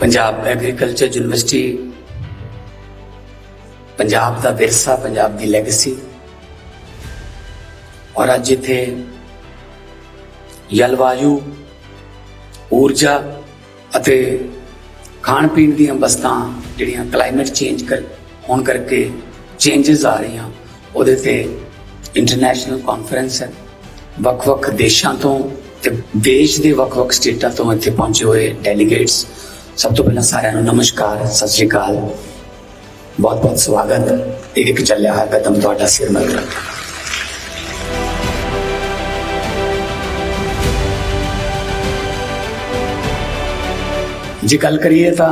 Punjab agriculture university Punjab ਦਾ ਵਿਰਸਾ, ਪੰਜਾਬ ਦੀ legacy ਔਰ ਅੱਜ ਇੱਥੇ ਜਲਵਾਯੂ, ਊਰਜਾ ਅਤੇ ਖਾਣ ਪੀਣ ਦੀਆਂ ਵਸਤਾਂ ਜਿਹੜੀਆਂ ਕਲਾਈਮੇਟ ਚੇਂਜ ਕਰ, ਹੋਣ ਕਰਕੇ ਚੇਂਜਸ ਆ ਰਹੀਆਂ, ਉਹਦੇ ਤੇ ਇੰਟਰਨੈਸ਼ਨਲ ਕਾਨਫਰੰਸ ਹੈ। ਵੱਖ-ਵੱਖ ਦੇਸ਼ਾਂ ਤੋਂ ਤੇ ਦੇਸ਼ ਦੇ ਵੱਖ-ਵੱਖ ਸਟੇਟਾਂ ਤੋਂ ਇੱਥੇ ਪਹੁੰਚੇ ਹੋਏ ਡੈਲੀਗੇਟਸ ਸਭ ਤੋਂ ਪਹਿਲਾਂ ਸਾਰਿਆਂ ਨੂੰ ਨਮਸਕਾਰ ਸਤਿ ਸ਼੍ਰੀ ਅਕਾਲ ਬਹੁਤ-ਬਹੁਤ ਸਵਾਗਤ ਇੱਕ ਇੱਕ ਚੱਲਿਆ ਹੋਇਆ ਕਦਮ ਤੁਹਾਡਾ ਸਿਰ ਮੱਥੇ ਜੇ ਗੱਲ ਕਰੀਏ ਤਾਂ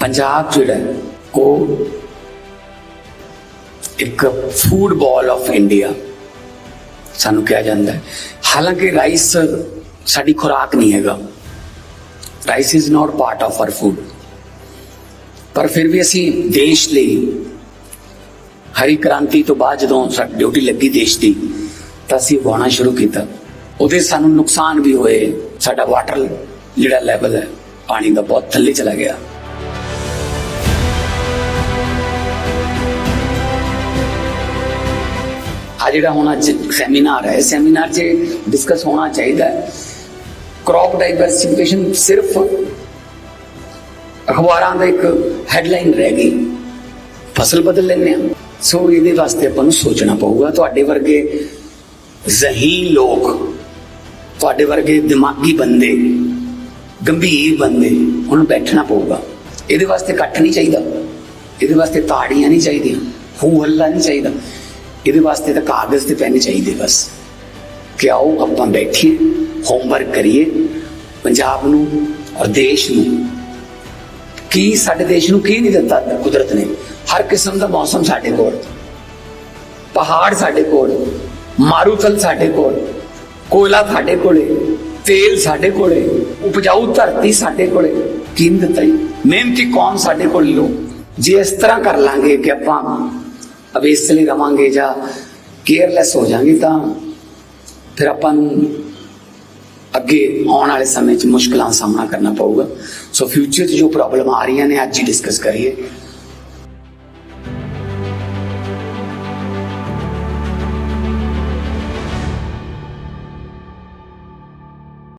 ਪੰਜਾਬ ਜਿਹੜਾ ਹੈ, ਉਹ ਇੱਕ ਫੂਡ ਬਾਲ ਆਫ ਇੰਡੀਆ ਸਾਨੂੰ ਕਿਹਾ ਜਾਂਦਾ ਹੈ ਹਾਲਾਂਕਿ ਰਾਈਸ ਸਾਡੀ ਖੁਰਾਕ ਨਹੀਂ ਹੈਗਾ rice is not part of our food ਪਰ ਫਿਰ ਵੀ ਅਸੀਂ ਦੇਸ਼ ਲਈ ਹਰੀ ਕ੍ਰਾਂਤੀ ਤੋਂ ਬਾਅਦ ਜਦੋਂ ਸਾਡੀ ਡਿਊਟੀ ਲੱਗੀ ਦੇਸ਼ ਦੀ, ਤਾਂ ਅਸੀਂ ਉਗਾਉਣਾ ਸ਼ੁਰੂ ਕੀਤਾ। ਉਹਦੇ ਸਾਨੂੰ ਨੁਕਸਾਨ ਵੀ ਹੋਏ। ਸਾਡਾ ਵਾਟਰ ਜਿਹੜਾ ਲੈਵਲ ਹੈ, ਪਾਣੀ ਦਾ ਬਹੁਤ ਥੱਲੇ ਚਲਾ ਗਿਆ। ਆ ਜਿਹੜਾ ਹੁਣ ਅੱਜ ਸੈਮੀਨਾਰ ਹੈ ਸੈਮੀਨਾਰ 'ਚ ਡਿਸਕਸ ਹੋਣਾ ਚਾਹੀਦਾ ਹੈ। ਕ੍ਰੌਪ ਡਾਈਵਰਸਿਫਿਕੇਸ਼ਨ ਸਿਰਫ ਅਖਬਾਰਾਂ ਦਾ ਇੱਕ ਹੈਡਲਾਈਨ ਰਹਿ ਗਈ। ਫਸਲ ਬਦਲ ਲੈਂਦੇ ਆ ਸੋ ਇਹਦੇ ਵਾਸਤੇ ਆਪਾਂ ਨੂੰ ਸੋਚਣਾ ਪਊਗਾ, ਤੁਹਾਡੇ ਵਰਗੇ ਜ਼ਹੀਨ ਲੋਕ, ਤੁਹਾਡੇ ਵਰਗੇ ਦਿਮਾਗੀ ਬੰਦੇ, ਗੰਭੀਰ ਬੰਦੇ ਉਹਨੂੰ ਬੈਠਣਾ ਪਊਗਾ। ਇਹਦੇ ਵਾਸਤੇ ਇਕੱਠ ਨਹੀਂ ਚਾਹੀਦਾ। ਇਹਦੇ ਵਾਸਤੇ ਤਾੜੀਆਂ ਨਹੀਂ ਚਾਹੀਦੀਆਂ, ਹੂ ਹੱਲਾ ਨਹੀਂ ਚਾਹੀਦਾ। ਇਹਦੇ ਵਾਸਤੇ ਤਾਂ ਕਾਗਜ਼ ਤੇ ਪੈਨ ਚਾਹੀਦੇ ਬਸ। ਕਿ ਆਓ ਆਪਾਂ ਬੈਠੀਏ ਹੋਮਵਰਕ ਕਰੀਏ। ਪੰਜਾਬ ਨੂੰ ਔਰ ਦੇਸ਼ ਨੂੰ ਕੀ ਸਾਡੇ ਦੇਸ਼ ਨੂੰ ਕੀ ਨਹੀਂ ਦਿੱਤਾ ਕੁਦਰਤ ਨੇ? ਹਰ ਕਿਸਮ ਦਾ ਮੌਸਮ ਸਾਡੇ ਕੋਲ। ਪਹਾੜ ਸਾਡੇ ਕੋਲ, ਮਾਰੂਥਲ ਸਾਡੇ ਕੋਲ, ਕੋਇਲਾ ਸਾਡੇ ਕੋਲੇ, ਤੇਲ ਸਾਡੇ ਕੋਲੇ, ਉਪਜਾਊ ਧਰਤੀ ਸਾਡੇ ਕੋਲੇ। ਕੀ ਨਹੀਂ ਦਿੱਤਾ ਜੀ? ਮਿਹਨਤੀ ਕੌਮ ਸਾਡੇ ਕੋਲ ਲੋ ਜੇ ਇਸ ਤਰ੍ਹਾਂ ਕਰ ਲਾਂਗੇ ਕਿ ਆਪਾਂ ਅਵੇਸਲੇ ਰਵਾਂਗੇ ਜਾਂ ਕੇਅਰਲੈਸ ਹੋ ਜਾਾਂਗੇ ਤਾਂ ਫਿਰ ਆਪਾਂ ਨੂੰ ਅੱਗੇ ਆਉਣ ਵਾਲੇ ਸਮੇਂ 'ਚ ਮੁਸ਼ਕਲਾਂ ਦਾ ਸਾਹਮਣਾ ਕਰਨਾ ਪਊਗਾ। ਸੋ ਫਿਊਚਰ 'ਚ ਜੋ ਪ੍ਰੋਬਲਮ ਆ ਰਹੀਆਂ ਨੇ, ਅੱਜ ਹੀ ਡਿਸਕਸ ਕਰੀਏ।